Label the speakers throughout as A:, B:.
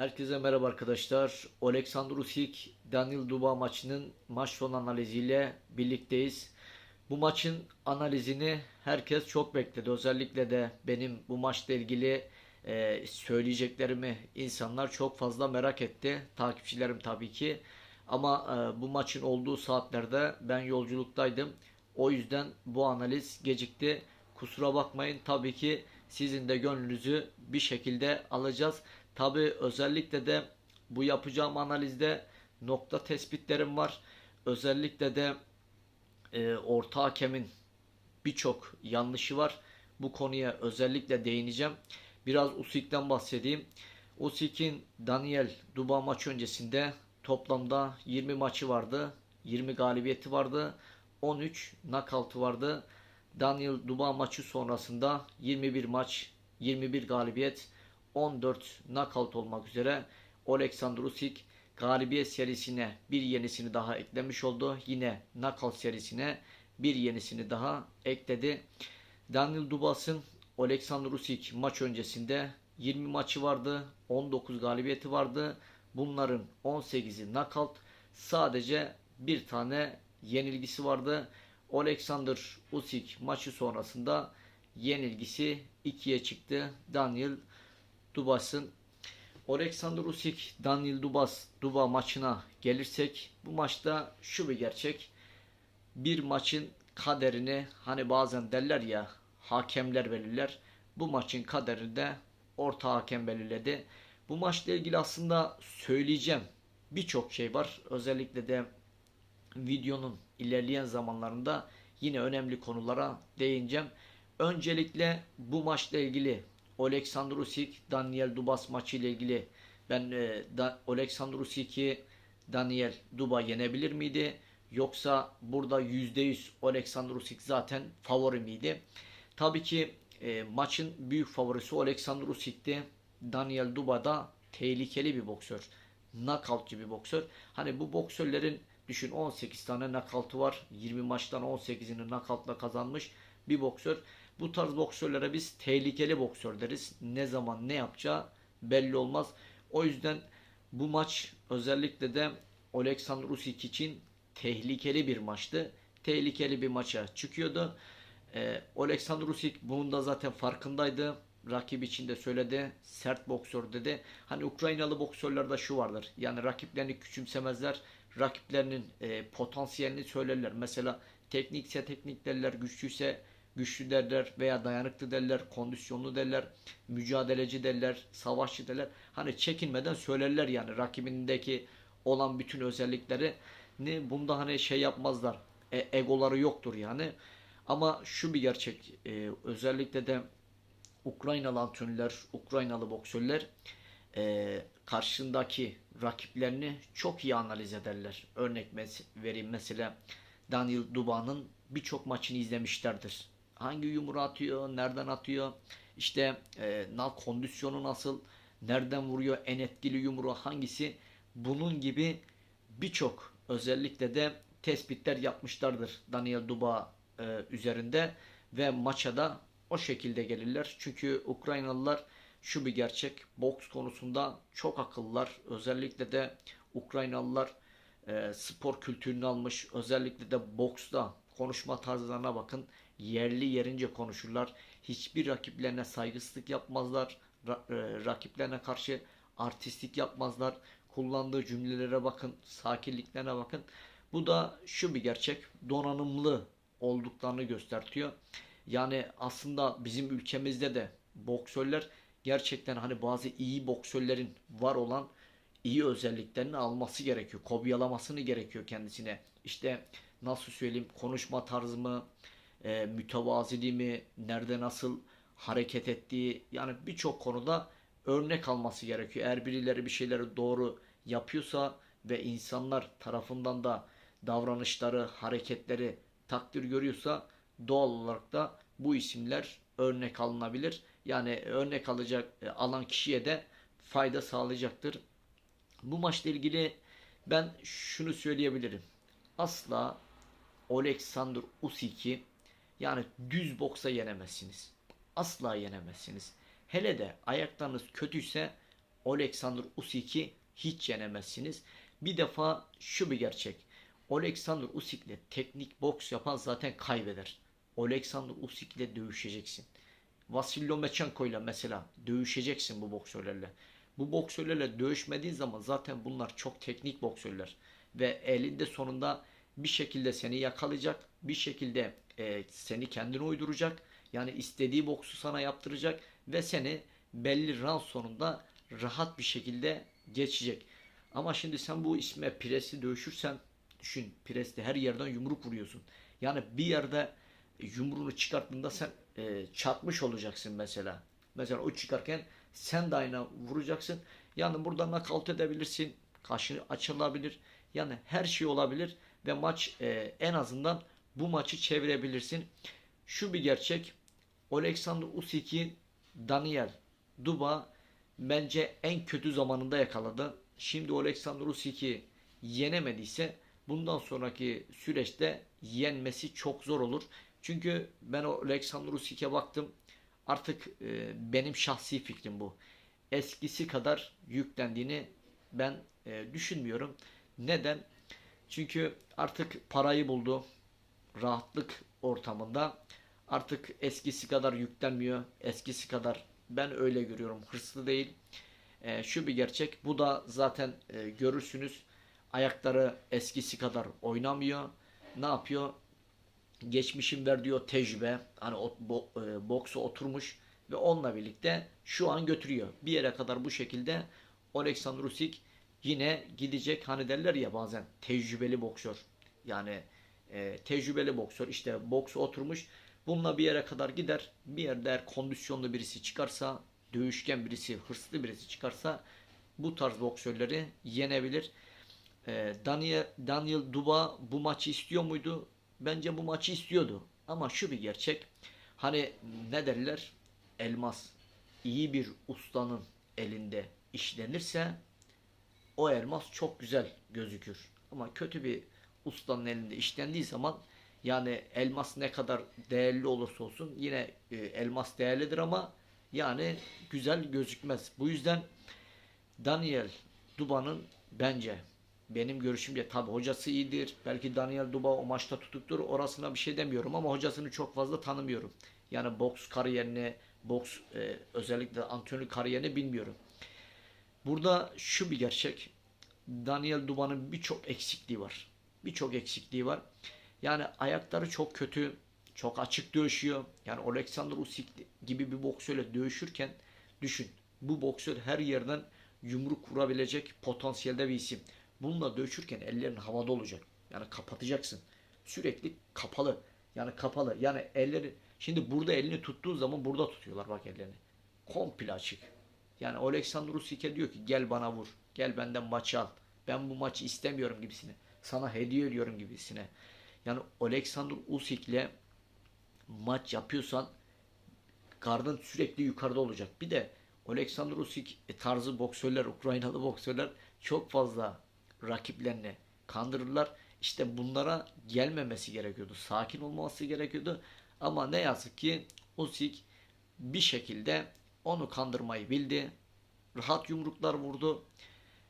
A: Herkese merhaba arkadaşlar. Oleksandr Usyk, Daniel Duba maçının maç son analiziyle birlikteyiz. Bu maçın analizini herkes çok bekledi. Özellikle de benim bu maçla ilgili e, söyleyeceklerimi insanlar çok fazla merak etti. Takipçilerim tabii ki. Ama e, bu maçın olduğu saatlerde ben yolculuktaydım. O yüzden bu analiz gecikti. Kusura bakmayın. Tabii ki sizin de gönlünüzü bir şekilde alacağız. Tabii özellikle de bu yapacağım analizde nokta tespitlerim var. Özellikle de e, orta hakemin birçok yanlışı var. Bu konuya özellikle değineceğim. Biraz Usyk'ten bahsedeyim. Usyk'in Daniel Duba maçı öncesinde toplamda 20 maçı vardı. 20 galibiyeti vardı. 13 knockout'u vardı. Daniel Duba maçı sonrasında 21 maç, 21 galibiyet, 14 knockout olmak üzere Oleksandr Usyk galibiyet serisine bir yenisini daha eklemiş oldu. Yine knockout serisine bir yenisini daha ekledi. Daniel Dubas'ın Oleksandr Usyk maç öncesinde 20 maçı vardı. 19 galibiyeti vardı. Bunların 18'i knockout. Sadece bir tane yenilgisi vardı. Oleksandr Usyk maçı sonrasında yenilgisi 2'ye çıktı. Daniel Dubas'ın Oleksandr Usyk Daniel Dubas Duba maçına gelirsek bu maçta şu bir gerçek. Bir maçın kaderini hani bazen derler ya hakemler belirler. Bu maçın kaderini de orta hakem belirledi. Bu maçla ilgili aslında söyleyeceğim birçok şey var. Özellikle de videonun ilerleyen zamanlarında yine önemli konulara değineceğim. Öncelikle bu maçla ilgili Oleksandr Usyk Daniel Dubas maçı ile ilgili ben e, da, Oleksandr Usyk'i Daniel Duba yenebilir miydi? Yoksa burada %100 Oleksandr Usyk zaten favori miydi? Tabii ki e, maçın büyük favorisi Oleksandr Usyk'ti. Daniel Duba da tehlikeli bir boksör. Knockoutçı bir boksör. Hani bu boksörlerin düşün 18 tane knockout'u var. 20 maçtan 18'ini knockout'la kazanmış bir boksör. Bu tarz boksörlere biz tehlikeli boksör deriz. Ne zaman ne yapacağı belli olmaz. O yüzden bu maç özellikle de Oleksandr Usyk için tehlikeli bir maçtı. Tehlikeli bir maça çıkıyordu. Ee, Oleksandr Usyk bunun da zaten farkındaydı. Rakip için de söyledi. Sert boksör dedi. Hani Ukraynalı boksörlerde şu vardır. Yani rakiplerini küçümsemezler. Rakiplerinin e, potansiyelini söylerler. Mesela teknikse teknik derler. Güçlüyse güçlü derler veya dayanıklı derler, kondisyonlu derler, mücadeleci derler, savaşçı derler. Hani çekinmeden söylerler yani rakibindeki olan bütün özellikleri bunda hani şey yapmazlar. E, egoları yoktur yani. Ama şu bir gerçek e, özellikle de Ukraynalı antrenörler, Ukraynalı boksörler e, karşındaki rakiplerini çok iyi analiz ederler. Örnek mes- vereyim mesela Daniel Duba'nın birçok maçını izlemişlerdir hangi yumruğu atıyor, nereden atıyor, işte e, kondisyonu nasıl, nereden vuruyor, en etkili yumruğu hangisi, bunun gibi birçok özellikle de tespitler yapmışlardır Daniel Duba e, üzerinde ve maça da o şekilde gelirler. Çünkü Ukraynalılar şu bir gerçek boks konusunda çok akıllılar. Özellikle de Ukraynalılar e, spor kültürünü almış. Özellikle de boksta konuşma tarzlarına bakın. Yerli yerince konuşurlar. Hiçbir rakiplerine saygısızlık yapmazlar. Ra- e, rakiplerine karşı artistlik yapmazlar. Kullandığı cümlelere bakın. Sakinliklerine bakın. Bu da şu bir gerçek. Donanımlı olduklarını gösteriyor. Yani aslında bizim ülkemizde de boksörler gerçekten hani bazı iyi boksörlerin var olan iyi özelliklerini alması gerekiyor. Kopyalamasını gerekiyor kendisine. İşte nasıl söyleyeyim konuşma tarzı mı, e, mütevaziliği mi, nerede nasıl hareket ettiği yani birçok konuda örnek alması gerekiyor. Eğer birileri bir şeyleri doğru yapıyorsa ve insanlar tarafından da davranışları, hareketleri takdir görüyorsa doğal olarak da bu isimler örnek alınabilir. Yani örnek alacak e, alan kişiye de fayda sağlayacaktır. Bu maçla ilgili ben şunu söyleyebilirim. Asla Oleksandr Usyk'i yani düz boksa yenemezsiniz. Asla yenemezsiniz. Hele de ayaklarınız kötüyse Alexander Usyk'i hiç yenemezsiniz. Bir defa şu bir gerçek. Alexander Usyk'le teknik boks yapan zaten kaybeder. Alexander Usyk'le dövüşeceksin. Vasil Lomachenko ile mesela dövüşeceksin bu boksörlerle. Bu boksörlerle dövüşmediğin zaman zaten bunlar çok teknik boksörler. Ve elinde sonunda bir şekilde seni yakalayacak. Bir şekilde e, seni kendine uyduracak. Yani istediği boksu sana yaptıracak. Ve seni belli round sonunda rahat bir şekilde geçecek. Ama şimdi sen bu isme Pres'i dövüşürsen düşün Pres'te her yerden yumruk vuruyorsun. Yani bir yerde yumruğunu çıkarttığında sen e, çarpmış olacaksın mesela. Mesela o çıkarken sen de aynı vuracaksın. Yani burada knockout edebilirsin. Kaşını açılabilir. Yani her şey olabilir ve maç e, en azından bu maçı çevirebilirsin. Şu bir gerçek. Alexander Usyk'i Daniel Duba bence en kötü zamanında yakaladı. Şimdi Alexander Usyk'i yenemediyse bundan sonraki süreçte yenmesi çok zor olur. Çünkü ben o Alexander Usyk'e baktım. Artık e, benim şahsi fikrim bu. Eskisi kadar yüklendiğini ben e, düşünmüyorum. Neden? Çünkü artık parayı buldu. Rahatlık ortamında. Artık eskisi kadar yüklenmiyor. Eskisi kadar ben öyle görüyorum. Hırslı değil. E, şu bir gerçek. Bu da zaten e, görürsünüz. Ayakları eskisi kadar oynamıyor. Ne yapıyor? Geçmişin verdiği o tecrübe, hani o bo, e, boksa oturmuş ve onunla birlikte şu an götürüyor. Bir yere kadar bu şekilde Alexander Usyk yine gidecek. Hani derler ya bazen tecrübeli boksör. Yani e, tecrübeli boksör işte boksa oturmuş. Bununla bir yere kadar gider. Bir yerde eğer kondisyonlu birisi çıkarsa, dövüşken birisi, hırslı birisi çıkarsa bu tarz boksörleri yenebilir. E, Daniel, Daniel Duba bu maçı istiyor muydu? Bence bu maçı istiyordu. Ama şu bir gerçek. Hani ne derler? Elmas iyi bir ustanın elinde işlenirse o elmas çok güzel gözükür. Ama kötü bir ustanın elinde işlendiği zaman yani elmas ne kadar değerli olursa olsun yine e, elmas değerlidir ama yani güzel gözükmez. Bu yüzden Daniel Duba'nın bence benim görüşümce tabi hocası iyidir. Belki Daniel Duba o maçta tutuktur. Orasına bir şey demiyorum ama hocasını çok fazla tanımıyorum. Yani boks kariyerini, boks e, özellikle antrenörlük kariyerini bilmiyorum. Burada şu bir gerçek. Daniel Duba'nın birçok eksikliği var. Birçok eksikliği var. Yani ayakları çok kötü. Çok açık dövüşüyor. Yani Alexander Usyk gibi bir boksörle dövüşürken düşün. Bu boksör her yerden yumruk vurabilecek potansiyelde bir isim. Bununla dövüşürken ellerin havada olacak. Yani kapatacaksın. Sürekli kapalı. Yani kapalı. Yani elleri şimdi burada elini tuttuğun zaman burada tutuyorlar bak ellerini. Komple açık. Yani Alexander Usyk'e diyor ki gel bana vur. Gel benden maçı al. Ben bu maçı istemiyorum gibisine. Sana hediye ediyorum gibisine. Yani Alexander Usyk'le maç yapıyorsan gardın sürekli yukarıda olacak. Bir de Alexander Usyk tarzı boksörler, Ukraynalı boksörler çok fazla rakiplerini kandırırlar. İşte bunlara gelmemesi gerekiyordu. Sakin olması gerekiyordu. Ama ne yazık ki Usyk bir şekilde onu kandırmayı bildi. Rahat yumruklar vurdu.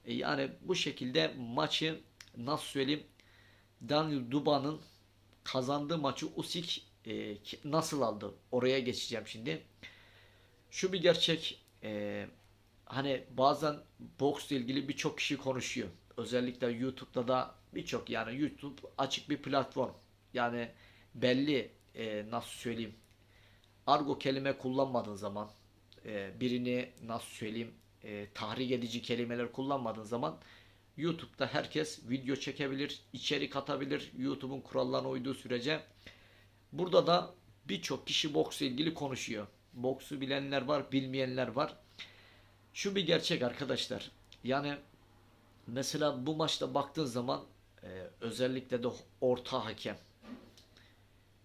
A: E yani bu şekilde maçı nasıl söyleyeyim Daniel Duba'nın kazandığı maçı Usyk e, nasıl aldı? Oraya geçeceğim şimdi. Şu bir gerçek e, hani bazen boksla ilgili birçok kişi konuşuyor. Özellikle YouTube'da da birçok yani YouTube açık bir platform. Yani belli e, nasıl söyleyeyim argo kelime kullanmadığın zaman e, birini nasıl söyleyeyim e, tahrik edici kelimeler kullanmadığın zaman YouTube'da herkes video çekebilir, içerik atabilir. YouTube'un kurallarına uyduğu sürece. Burada da birçok kişi boksla ilgili konuşuyor. Boksu bilenler var, bilmeyenler var. Şu bir gerçek arkadaşlar. Yani mesela bu maçta baktığın zaman e, özellikle de orta hakem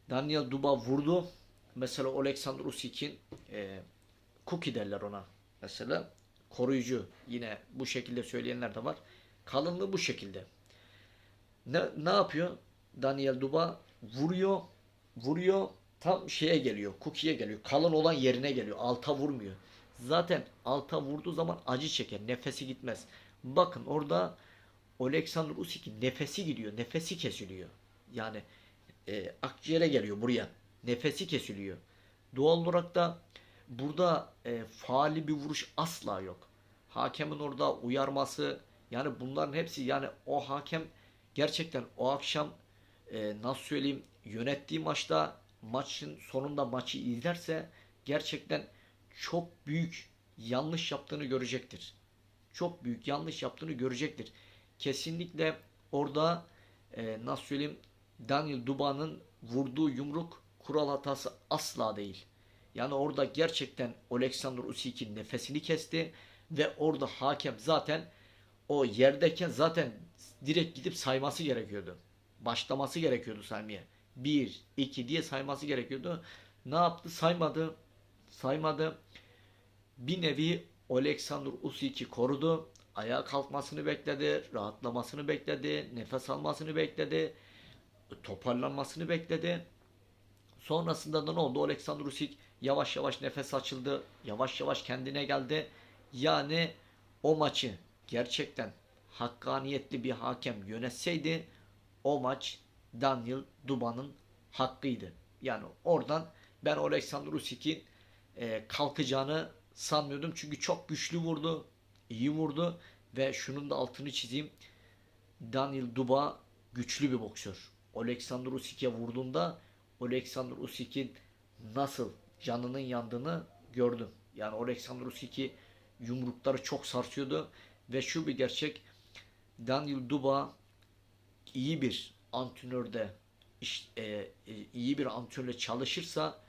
A: Daniel Duba vurdu. Mesela Alexander Usyk'in e, cookie derler ona. Mesela koruyucu. Yine bu şekilde söyleyenler de var. Kalınlığı bu şekilde. Ne, ne yapıyor? Daniel Duba vuruyor. Vuruyor. Tam şeye geliyor. Cookie'ye geliyor. Kalın olan yerine geliyor. Alta vurmuyor. zaten alta vurduğu zaman acı çeker. Nefesi gitmez. Bakın orada Alexander Usyk'in nefesi gidiyor. Nefesi kesiliyor. Yani e, akciğere geliyor buraya. Nefesi kesiliyor. Doğal olarak da burada e, faali bir vuruş asla yok. Hakemin orada uyarması yani bunların hepsi yani o hakem gerçekten o akşam e, nasıl söyleyeyim yönettiği maçta maçın sonunda maçı izlerse gerçekten çok büyük yanlış yaptığını görecektir. Çok büyük yanlış yaptığını görecektir. Kesinlikle orada e, nasıl söyleyeyim Daniel Duba'nın vurduğu yumruk kural hatası asla değil. Yani orada gerçekten Alexander Usyk'in nefesini kesti ve orada hakem zaten o yerdeyken zaten direkt gidip sayması gerekiyordu. Başlaması gerekiyordu saymaya. 1, 2 diye sayması gerekiyordu. Ne yaptı? Saymadı. Saymadı. Bir nevi Alexander Usyk'i korudu. Ayağa kalkmasını bekledi. Rahatlamasını bekledi. Nefes almasını bekledi. Toparlanmasını bekledi. Sonrasında da ne oldu? Alexander Usyk yavaş yavaş nefes açıldı. Yavaş yavaş kendine geldi. Yani o maçı gerçekten hakkaniyetli bir hakem yönetseydi o maç Daniel Duba'nın hakkıydı. Yani oradan ben Alexander Usyk'in e, kalkacağını sanmıyordum. Çünkü çok güçlü vurdu. iyi vurdu. Ve şunun da altını çizeyim. Daniel Duba güçlü bir boksör. Alexander Usyk'e vurduğunda Alexander Usyk'in nasıl canının yandığını gördüm. Yani Alexander Usyk'i yumrukları çok sarsıyordu ve şu bir gerçek Daniel Duba iyi bir antrenörde e, e, iyi bir antrenörle çalışırsa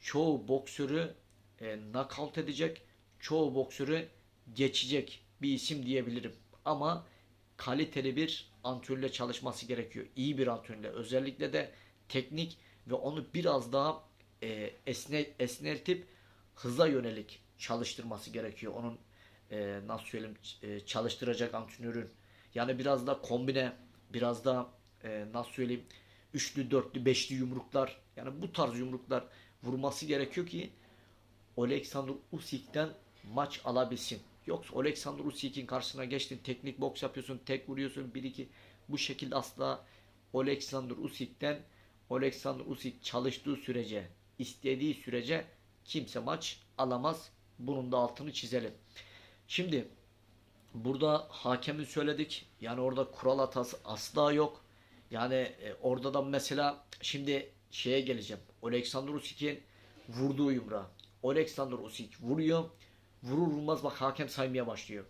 A: çoğu boksörü e, knockout edecek, çoğu boksörü geçecek bir isim diyebilirim. Ama kaliteli bir antrenörle çalışması gerekiyor. İyi bir antrenörle. Özellikle de teknik ve onu biraz daha e, esne, esneltip hıza yönelik çalıştırması gerekiyor. Onun e, nasıl söyleyeyim e, çalıştıracak antrenörün. Yani biraz da kombine, biraz da e, nasıl söyleyeyim üçlü, dörtlü, beşli yumruklar yani bu tarz yumruklar vurması gerekiyor ki Alexander Usyk'ten maç alabilsin. Yoksa Alexander Usyk'in karşısına geçtin, teknik boks yapıyorsun, tek vuruyorsun, bir iki bu şekilde asla Alexander Usyk'ten Alexander Usyk çalıştığı sürece, istediği sürece kimse maç alamaz. Bunun da altını çizelim. Şimdi burada hakemi söyledik. Yani orada kural hatası asla yok. Yani e, orada da mesela şimdi şeye geleceğim. Alexander Usyk'in vurduğu yumruğa. Alexander Usyk vuruyor. Vurur vurmaz bak hakem saymaya başlıyor.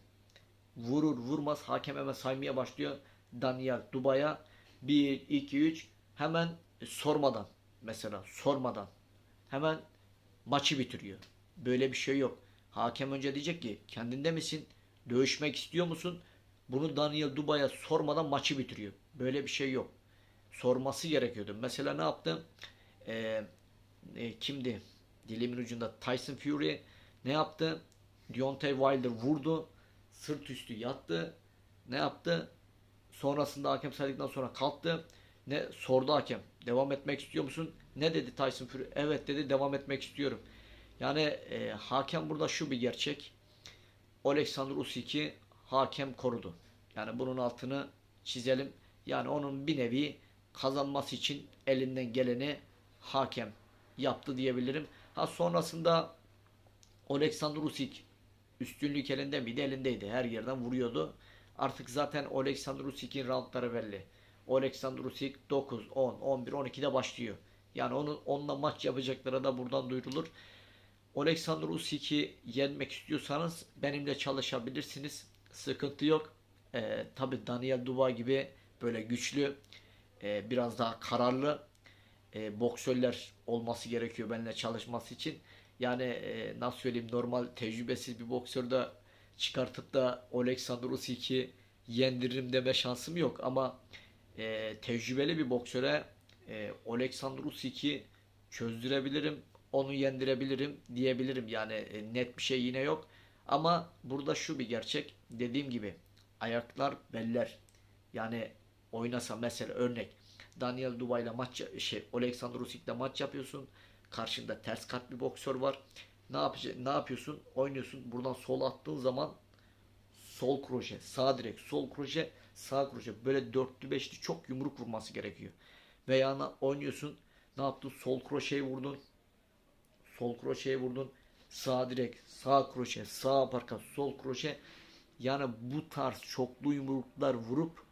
A: Vurur vurmaz hakem hemen saymaya başlıyor. Daniel Duba'ya 1, 2, 3 hemen sormadan mesela sormadan hemen maçı bitiriyor. Böyle bir şey yok. Hakem önce diyecek ki kendinde misin? Dövüşmek istiyor musun? Bunu Daniel Duba'ya sormadan maçı bitiriyor. Böyle bir şey yok. Sorması gerekiyordu. Mesela ne yaptı? Ee, e, kimdi? Dilimin ucunda Tyson Fury ne yaptı? Deontay Wilder vurdu. Sırt üstü yattı. Ne yaptı? Sonrasında hakem saydıktan sonra kalktı. Ne sordu hakem. Devam etmek istiyor musun? Ne dedi Tyson Fury? Evet dedi devam etmek istiyorum. Yani e, hakem burada şu bir gerçek. Alexander Usyk'i hakem korudu. Yani bunun altını çizelim. Yani onun bir nevi kazanması için elinden geleni hakem yaptı diyebilirim. Ha sonrasında Alexander Usyk üstünlük elinde miydi? Elindeydi. Her yerden vuruyordu. Artık zaten Alexander Usyk'in roundları belli. Alexander Usyk 9, 10, 11, 12'de başlıyor. Yani onun onunla maç yapacaklara da buradan duyurulur. Alexander Usyk'i yenmek istiyorsanız benimle çalışabilirsiniz. Sıkıntı yok. Ee, Tabi Daniel Dubois gibi böyle güçlü, e, biraz daha kararlı e, boksörler olması gerekiyor benimle çalışması için. Yani e, nasıl söyleyeyim normal tecrübesiz bir boksör de çıkartıp da Alexander Usyk'i yendiririm deme şansım yok ama e, tecrübeli bir boksöre e, Alexander Usyk'i çözdürebilirim, onu yendirebilirim diyebilirim. Yani e, net bir şey yine yok. Ama burada şu bir gerçek. Dediğim gibi ayaklar beller. Yani oynasa mesela örnek Daniel Dubois ile maç şey Alexander Usyk'le maç yapıyorsun. Karşında ters kalp bir boksör var. Ne yapacaksın? Ne yapıyorsun? Oynuyorsun. Buradan sol attığın zaman sol kroşe, sağ direk, sol kroşe, sağ kroşe. Böyle dörtlü beşli çok yumruk vurması gerekiyor. Veya oynuyorsun. Ne yaptın? Sol kroşeyi vurdun. Sol kroşeyi vurdun. Sağ direk, sağ kroşe, sağ aparkat, sol kroşe. Yani bu tarz çoklu yumruklar vurup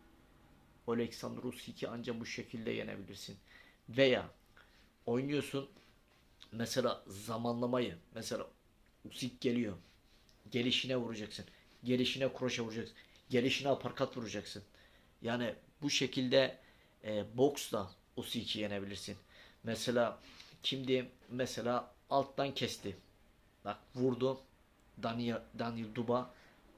A: Alexander Usyk'i ancak bu şekilde yenebilirsin. Veya oynuyorsun mesela zamanlamayı mesela Usyk geliyor. Gelişine vuracaksın. Gelişine kroşe vuracaksın. Gelişine aparkat vuracaksın. Yani bu şekilde e, boksla Usyk'i yenebilirsin. Mesela kimdi? Mesela alttan kesti. Bak vurdu. Daniel, Daniel Duba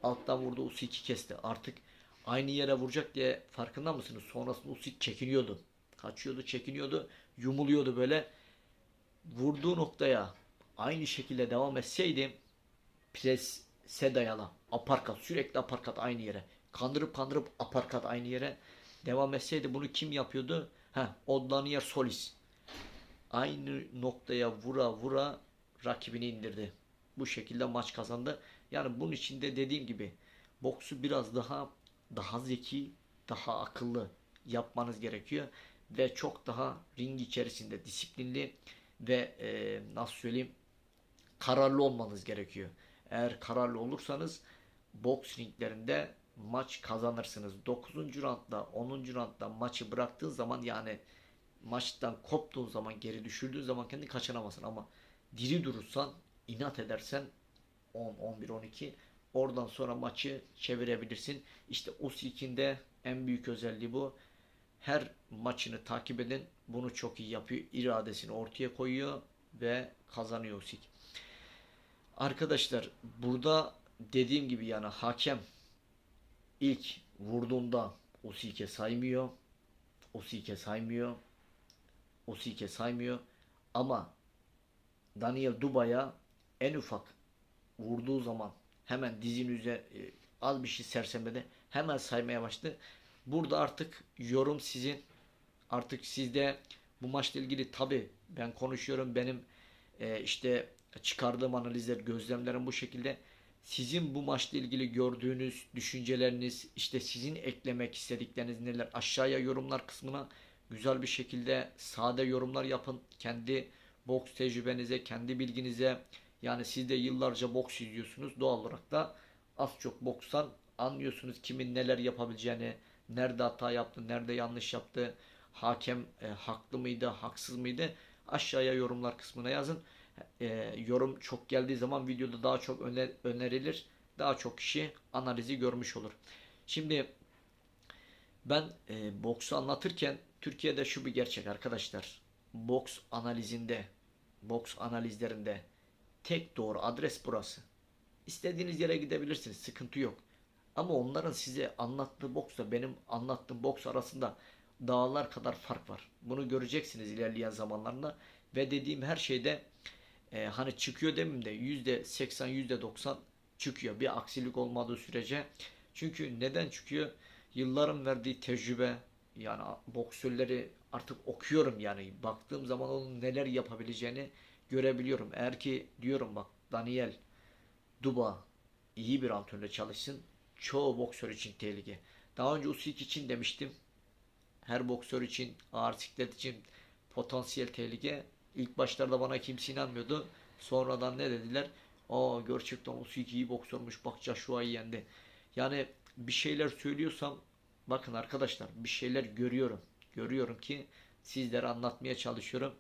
A: alttan vurdu Usyk'i kesti. Artık aynı yere vuracak diye farkında mısınız? Sonrasında Usyk çekiniyordu. Kaçıyordu, çekiniyordu, yumuluyordu böyle. Vurduğu noktaya aynı şekilde devam etseydi prese dayalı aparkat sürekli aparkat aynı yere kandırıp kandırıp aparkat aynı yere devam etseydi bunu kim yapıyordu? Ha, o Daniel Solis aynı noktaya vura vura rakibini indirdi. Bu şekilde maç kazandı. Yani bunun içinde dediğim gibi boksu biraz daha daha zeki, daha akıllı yapmanız gerekiyor ve çok daha ring içerisinde disiplinli ve e, nasıl söyleyeyim kararlı olmanız gerekiyor. Eğer kararlı olursanız boks ringlerinde maç kazanırsınız. 9. roundda 10. roundda maçı bıraktığın zaman yani maçtan koptuğun zaman geri düşürdüğün zaman kendi kaçınamazsın ama diri durursan inat edersen 10 11 12 oradan sonra maçı çevirebilirsin. İşte Usyk'in de en büyük özelliği bu. Her maçını takip edin. Bunu çok iyi yapıyor. İradesini ortaya koyuyor ve kazanıyor Usyk. Arkadaşlar burada dediğim gibi yani hakem ilk vurduğunda Usyk'e saymıyor. Usyk'e saymıyor. Usyk'e saymıyor. Ama Daniel Duba'ya en ufak vurduğu zaman hemen dizin üzerine az bir şey sersemledi. Hemen saymaya başladı. Burada artık yorum sizin. Artık sizde bu maçla ilgili tabi ben konuşuyorum. Benim e, işte çıkardığım analizler, gözlemlerim bu şekilde. Sizin bu maçla ilgili gördüğünüz düşünceleriniz, işte sizin eklemek istedikleriniz neler aşağıya yorumlar kısmına güzel bir şekilde sade yorumlar yapın. Kendi boks tecrübenize, kendi bilginize yani siz de yıllarca boks izliyorsunuz. Doğal olarak da az çok bokstan anlıyorsunuz kimin neler yapabileceğini, nerede hata yaptı, nerede yanlış yaptı, hakem e, haklı mıydı, haksız mıydı? Aşağıya yorumlar kısmına yazın. E, yorum çok geldiği zaman videoda daha çok öner- önerilir. Daha çok kişi analizi görmüş olur. Şimdi ben e, boksu anlatırken Türkiye'de şu bir gerçek arkadaşlar. Boks analizinde, boks analizlerinde tek doğru adres burası. İstediğiniz yere gidebilirsiniz. Sıkıntı yok. Ama onların size anlattığı boksla benim anlattığım boks arasında dağlar kadar fark var. Bunu göreceksiniz ilerleyen zamanlarında. Ve dediğim her şeyde e, hani çıkıyor demeyeyim de %80 %90 çıkıyor. Bir aksilik olmadığı sürece. Çünkü neden çıkıyor? Yılların verdiği tecrübe yani boksörleri artık okuyorum yani baktığım zaman onun neler yapabileceğini görebiliyorum. Eğer ki diyorum bak Daniel Duba iyi bir antrenörle çalışsın. Çoğu boksör için tehlike. Daha önce Usyk için demiştim. Her boksör için, ağır siklet için potansiyel tehlike. İlk başlarda bana kimse inanmıyordu. Sonradan ne dediler? Aa gerçekten Usyk iyi boksörmüş. Bak Joshua'yı yendi. Yani bir şeyler söylüyorsam bakın arkadaşlar bir şeyler görüyorum. Görüyorum ki sizlere anlatmaya çalışıyorum.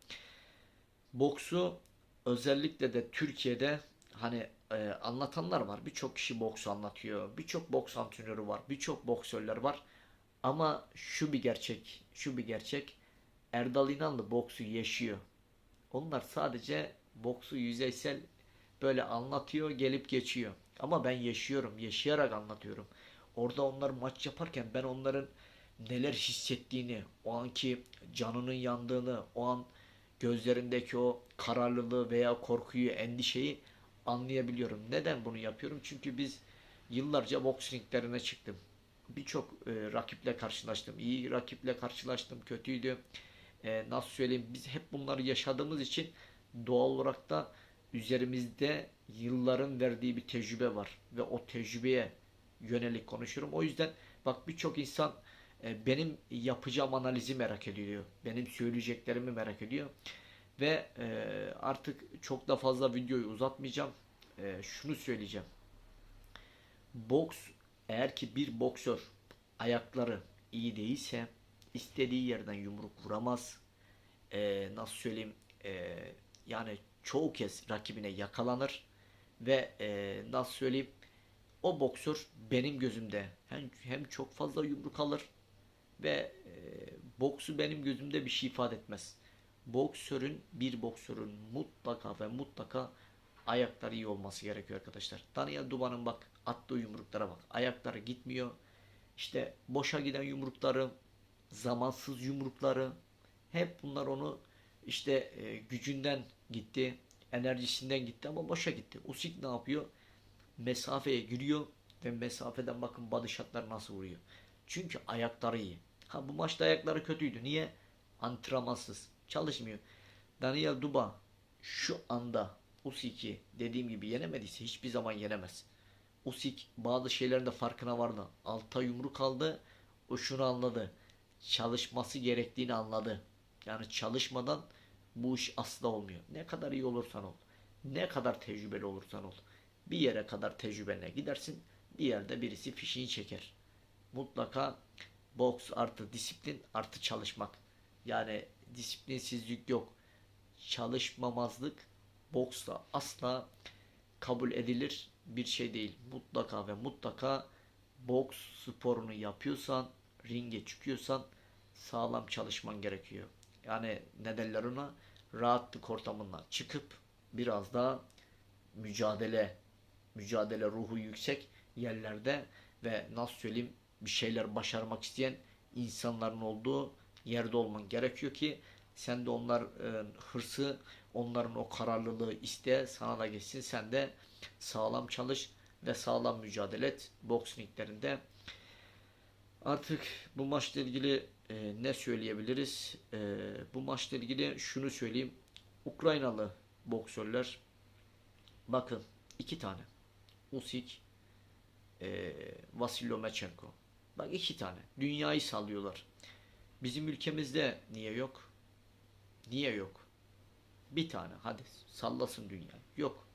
A: Boksu özellikle de Türkiye'de hani e, anlatanlar var. Birçok kişi boksu anlatıyor. Birçok boks antrenörü var. Birçok boksörler var. Ama şu bir gerçek, şu bir gerçek. Erdal İnanlı boksu yaşıyor. Onlar sadece boksu yüzeysel böyle anlatıyor, gelip geçiyor. Ama ben yaşıyorum, yaşayarak anlatıyorum. Orada onlar maç yaparken ben onların neler hissettiğini, o anki canının yandığını, o an gözlerindeki o kararlılığı veya korkuyu, endişeyi anlayabiliyorum. Neden bunu yapıyorum? Çünkü biz yıllarca boks ringlerine çıktım. Birçok e, rakiple karşılaştım. İyi rakiple karşılaştım, kötüydü. E, nasıl söyleyeyim? Biz hep bunları yaşadığımız için doğal olarak da üzerimizde yılların verdiği bir tecrübe var ve o tecrübeye yönelik konuşuyorum. O yüzden bak birçok insan e, benim yapacağım analizi merak ediyor. Benim söyleyeceklerimi merak ediyor. Ve e, artık çok da fazla videoyu uzatmayacağım. E, şunu söyleyeceğim. Boks eğer ki bir boksör ayakları iyi değilse istediği yerden yumruk vuramaz. Nasıl söyleyeyim? Yani çoğu kez rakibine yakalanır ve nasıl söyleyeyim? O boksör benim gözümde hem, hem çok fazla yumruk alır ve e, boksu benim gözümde bir şey ifade etmez. Boksörün bir boksörün mutlaka ve mutlaka ayakları iyi olması gerekiyor arkadaşlar. Daniel Duban'ın bak attığı yumruklara bak. Ayakları gitmiyor. İşte boşa giden yumrukları, zamansız yumrukları hep bunlar onu işte e, gücünden gitti, enerjisinden gitti ama boşa gitti. Usyk ne yapıyor? Mesafeye giriyor ve mesafeden bakın body shotlar nasıl vuruyor. Çünkü ayakları iyi. Ha bu maçta ayakları kötüydü. Niye? Antrenmansız. Çalışmıyor. Daniel Duba şu anda Usyk'i dediğim gibi yenemediyse hiçbir zaman yenemez. Usyk bazı şeylerin de farkına vardı. Alta yumruk aldı. O şunu anladı. Çalışması gerektiğini anladı. Yani çalışmadan bu iş asla olmuyor. Ne kadar iyi olursan ol. Ne kadar tecrübeli olursan ol. Bir yere kadar tecrübenle gidersin. Bir yerde birisi fişini çeker. Mutlaka boks artı disiplin artı çalışmak. Yani disiplinsizlik yok. Çalışmamazlık boksla asla kabul edilir bir şey değil. Mutlaka ve mutlaka boks sporunu yapıyorsan, ringe çıkıyorsan sağlam çalışman gerekiyor. Yani ne derler ona? Rahatlık ortamından çıkıp biraz daha mücadele, mücadele ruhu yüksek yerlerde ve nasıl söyleyeyim bir şeyler başarmak isteyen insanların olduğu yerde olman gerekiyor ki sen de onlar e, hırsı, onların o kararlılığı iste sana da geçsin. Sen de sağlam çalış ve sağlam mücadele et boks ringlerinde. Artık bu maçla ilgili e, ne söyleyebiliriz? E, bu maçla ilgili şunu söyleyeyim. Ukraynalı boksörler bakın iki tane. Usyk e, Vasil Lomachenko. Bak iki tane. Dünyayı sallıyorlar. Bizim ülkemizde niye yok? Niye yok? Bir tane. Hadi sallasın dünya. Yok.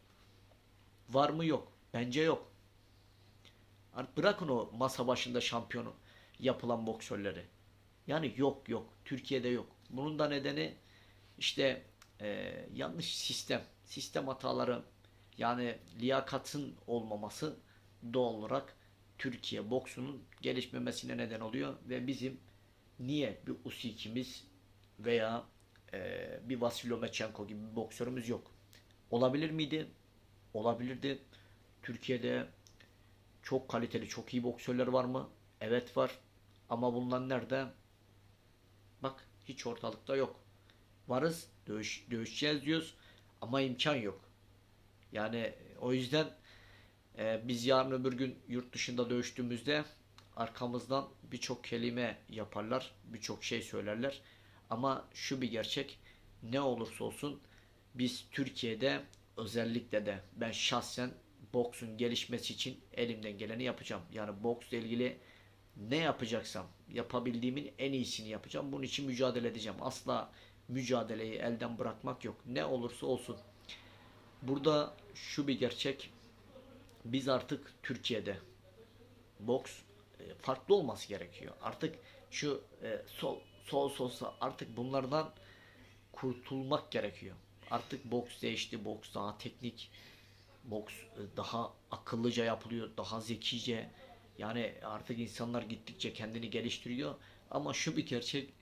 A: Var mı yok. Bence yok. Artık bırakın o masa başında şampiyonu yapılan boksörleri. Yani yok yok. Türkiye'de yok. Bunun da nedeni işte e, yanlış sistem. Sistem hataları yani liyakatın olmaması doğal olarak Türkiye boksunun gelişmemesine neden oluyor ve bizim niye bir Usyk'imiz veya e, bir Vasil Lomachenko gibi bir boksörümüz yok. Olabilir miydi? Olabilirdi. Türkiye'de çok kaliteli, çok iyi boksörler var mı? Evet var. Ama bunlar nerede? Bak hiç ortalıkta yok. Varız, dövüş, dövüşeceğiz diyoruz ama imkan yok. Yani o yüzden e, biz yarın öbür gün yurt dışında dövüştüğümüzde arkamızdan birçok kelime yaparlar, birçok şey söylerler. Ama şu bir gerçek, ne olursa olsun biz Türkiye'de özellikle de ben şahsen boksun gelişmesi için elimden geleni yapacağım. Yani boksla ilgili ne yapacaksam yapabildiğimin en iyisini yapacağım. Bunun için mücadele edeceğim. Asla mücadeleyi elden bırakmak yok. Ne olursa olsun. Burada şu bir gerçek. Biz artık Türkiye'de boks e, farklı olması gerekiyor. Artık şu e, sol sol solsa artık bunlardan kurtulmak gerekiyor. Artık boks değişti. Boks daha teknik. Boks e, daha akıllıca yapılıyor. Daha zekice. Yani artık insanlar gittikçe kendini geliştiriyor. Ama şu bir gerçek.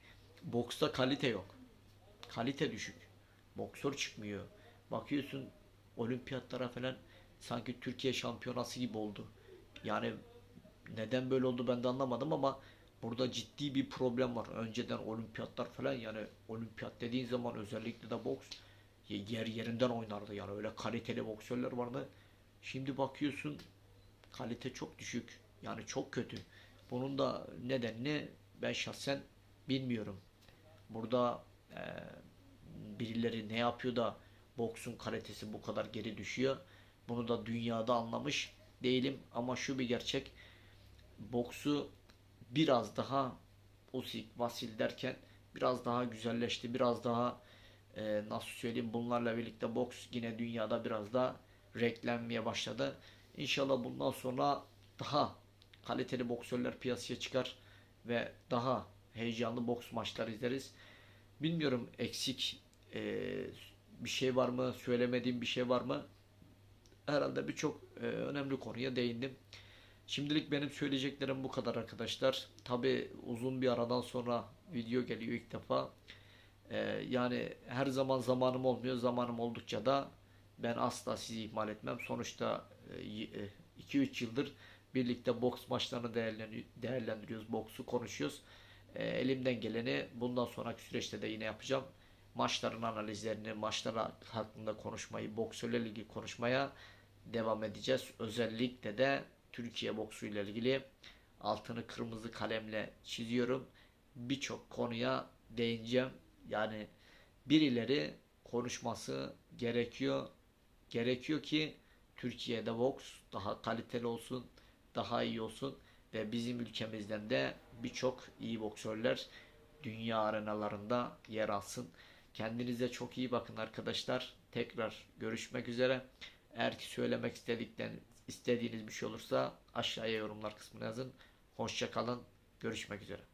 A: Boksta kalite yok. Kalite düşük. Boksör çıkmıyor. Bakıyorsun olimpiyatlara falan sanki Türkiye şampiyonası gibi oldu. Yani neden böyle oldu ben de anlamadım ama burada ciddi bir problem var. Önceden olimpiyatlar falan yani olimpiyat dediğin zaman özellikle de boks yer yerinden oynardı yani öyle kaliteli boksörler vardı. Şimdi bakıyorsun kalite çok düşük. Yani çok kötü. Bunun da nedenini ben şahsen bilmiyorum. Burada e, birileri ne yapıyor da boksun kalitesi bu kadar geri düşüyor. Bunu da dünyada anlamış değilim ama şu bir gerçek. Boksu biraz daha Usyk, Vasil derken biraz daha güzelleşti. Biraz daha e, nasıl söyleyeyim bunlarla birlikte boks yine dünyada biraz daha renklenmeye başladı. İnşallah bundan sonra daha kaliteli boksörler piyasaya çıkar ve daha heyecanlı boks maçları izleriz. Bilmiyorum eksik e, bir şey var mı, söylemediğim bir şey var mı? Herhalde birçok e, önemli konuya değindim. Şimdilik benim söyleyeceklerim bu kadar arkadaşlar. Tabi uzun bir aradan sonra video geliyor ilk defa. E, yani her zaman zamanım olmuyor. Zamanım oldukça da ben asla sizi ihmal etmem. Sonuçta 2-3 yıldır birlikte boks maçlarını değerlendiriyoruz, boksu konuşuyoruz. E, elimden geleni bundan sonraki süreçte de yine yapacağım. Maçların analizlerini, maçlar hakkında konuşmayı, boksörlerle ilgili konuşmaya devam edeceğiz. Özellikle de Türkiye boksu ile ilgili altını kırmızı kalemle çiziyorum. Birçok konuya değineceğim. Yani birileri konuşması gerekiyor. Gerekiyor ki Türkiye'de boks daha kaliteli olsun, daha iyi olsun ve bizim ülkemizden de birçok iyi boksörler dünya arenalarında yer alsın. Kendinize çok iyi bakın arkadaşlar. Tekrar görüşmek üzere. Eğer ki söylemek istedikleriniz, istediğiniz bir şey olursa aşağıya yorumlar kısmına yazın. Hoşça kalın. Görüşmek üzere.